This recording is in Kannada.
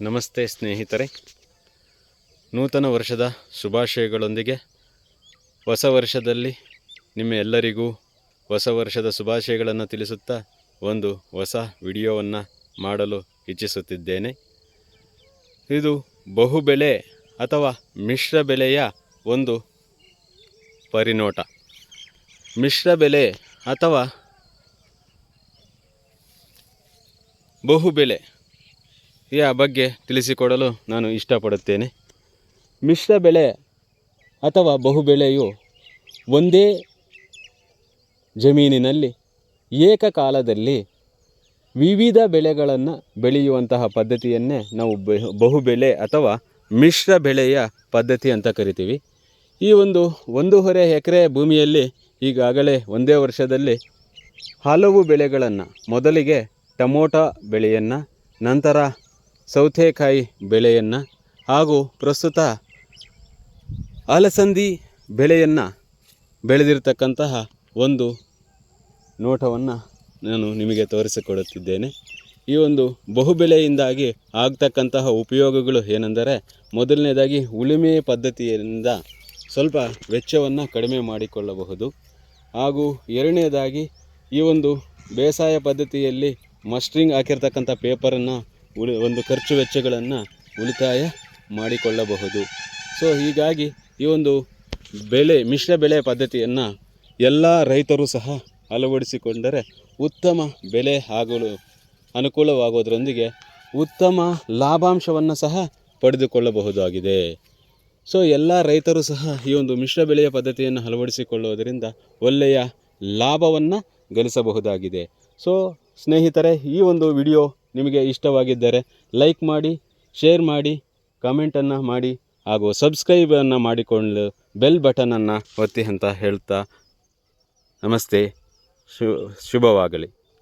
ನಮಸ್ತೆ ಸ್ನೇಹಿತರೆ. ನೂತನ ವರ್ಷದ ಶುಭಾಶಯಗಳೊಂದಿಗೆ ಹೊಸ ವರ್ಷದಲ್ಲಿ ನಿಮ್ಮ ಎಲ್ಲರಿಗೂ ಹೊಸ ವರ್ಷದ ಶುಭಾಶಯಗಳನ್ನು ತಿಳಿಸುತ್ತಾ ಒಂದು ಹೊಸ ವಿಡಿಯೋವನ್ನು ಮಾಡಲು ಇಚ್ಛಿಸುತ್ತಿದ್ದೇನೆ. ಇದು ಬಹುಬೆಲೆ ಅಥವಾ ಮಿಶ್ರ ಬೆಲೆಯ ಒಂದು ಪರಿನೋಟ ಮಿಶ್ರ ಬೆಲೆ ಅಥವಾ ಬಹುಬೆಲೆ ಈ ಬಗ್ಗೆ ತಿಳಿಸಿಕೊಡಲು ನಾನು ಇಷ್ಟಪಡುತ್ತೇನೆ. ಮಿಶ್ರ ಬೆಳೆ ಅಥವಾ ಬಹುಬೆಳೆಯು ಒಂದೇ ಜಮೀನಿನಲ್ಲಿ ಏಕಕಾಲದಲ್ಲಿ ವಿವಿಧ ಬೆಳೆಗಳನ್ನು ಬೆಳೆಯುವಂತಹ ಪದ್ಧತಿಯನ್ನೇ ನಾವು ಬಹು ಬೆಳೆ ಅಥವಾ ಮಿಶ್ರ ಬೆಳೆಯ ಪದ್ಧತಿ ಅಂತ ಕರಿತೀವಿ. ಈ ಒಂದು ಒಂದೂವರೆ ಎಕರೆ ಭೂಮಿಯಲ್ಲಿ ಈಗಾಗಲೇ ಒಂದೇ ವರ್ಷದಲ್ಲಿ ಹಲವು ಬೆಳೆಗಳನ್ನು ಮೊದಲಿಗೆ ಟಮೋಟ ಬೆಳೆಯನ್ನು, ನಂತರ ಸೌತೆಕಾಯಿ ಬೆಳೆಯನ್ನು ಹಾಗೂ ಪ್ರಸ್ತುತ ಅಲಸಂದಿ ಬೆಳೆಯನ್ನು ಬೆಳೆದಿರ್ತಕ್ಕಂತಹ ಒಂದು ನೋಟವನ್ನು ನಾನು ನಿಮಗೆ ತೋರಿಸಿಕೊಡುತ್ತಿದ್ದೇನೆ. ಈ ಒಂದು ಬಹುಬೆಲೆಯಿಂದಾಗಿ ಆಗ್ತಕ್ಕಂತಹ ಉಪಯೋಗಗಳು ಏನೆಂದರೆ, ಮೊದಲನೇದಾಗಿ ಉಳುಮೆ ಪದ್ಧತಿಯಿಂದ ಸ್ವಲ್ಪ ವೆಚ್ಚವನ್ನು ಕಡಿಮೆ ಮಾಡಿಕೊಳ್ಳಬಹುದು. ಹಾಗೂ ಎರಡನೇದಾಗಿ ಈ ಒಂದು ಬೇಸಾಯ ಪದ್ಧತಿಯಲ್ಲಿ ಮಸ್ಟ್ರಿಂಗ್ ಹಾಕಿರ್ತಕ್ಕಂಥ ಪೇಪರನ್ನು ಉಳಿ ಒಂದು ಖರ್ಚು ವೆಚ್ಚಗಳನ್ನು ಉಳಿತಾಯ ಮಾಡಿಕೊಳ್ಳಬಹುದು. ಸೊ ಹೀಗಾಗಿ ಈ ಒಂದು ಬೆಳೆ, ಮಿಶ್ರ ಬೆಳೆ ಪದ್ಧತಿಯನ್ನು ಎಲ್ಲ ರೈತರು ಸಹ ಅಳವಡಿಸಿಕೊಂಡರೆ ಉತ್ತಮ ಬೆಲೆ ಆಗಲು ಅನುಕೂಲವಾಗೋದರೊಂದಿಗೆ ಉತ್ತಮ ಲಾಭಾಂಶವನ್ನು ಸಹ ಪಡೆದುಕೊಳ್ಳಬಹುದಾಗಿದೆ. ಸೊ ಎಲ್ಲ ರೈತರು ಸಹ ಈ ಒಂದು ಮಿಶ್ರ ಬೆಳೆಯ ಪದ್ಧತಿಯನ್ನು ಅಳವಡಿಸಿಕೊಳ್ಳುವುದರಿಂದ ಒಳ್ಳೆಯ ಲಾಭವನ್ನು ಗಳಿಸಬಹುದಾಗಿದೆ. ಸೊ ಸ್ನೇಹಿತರೆ, ಈ ಒಂದು ವಿಡಿಯೋ ನಿಮಗೆ ಇಷ್ಟವಾಗಿದ್ದರೆ ಲೈಕ್ ಮಾಡಿ, ಶೇರ್ ಮಾಡಿ ಕಮೆಂಟನ್ನು ಮಾಡಿ ಹಾಗೂ ಸಬ್ಸ್ಕ್ರೈಬನ್ನು ಮಾಡಿಕೊಂಡು ಬೆಲ್ ಬಟನನ್ನು ಒತ್ತಿ ಅಂತ ಹೇಳ್ತಾ ನಮಸ್ತೆ. ಶುಭವಾಗಲಿ.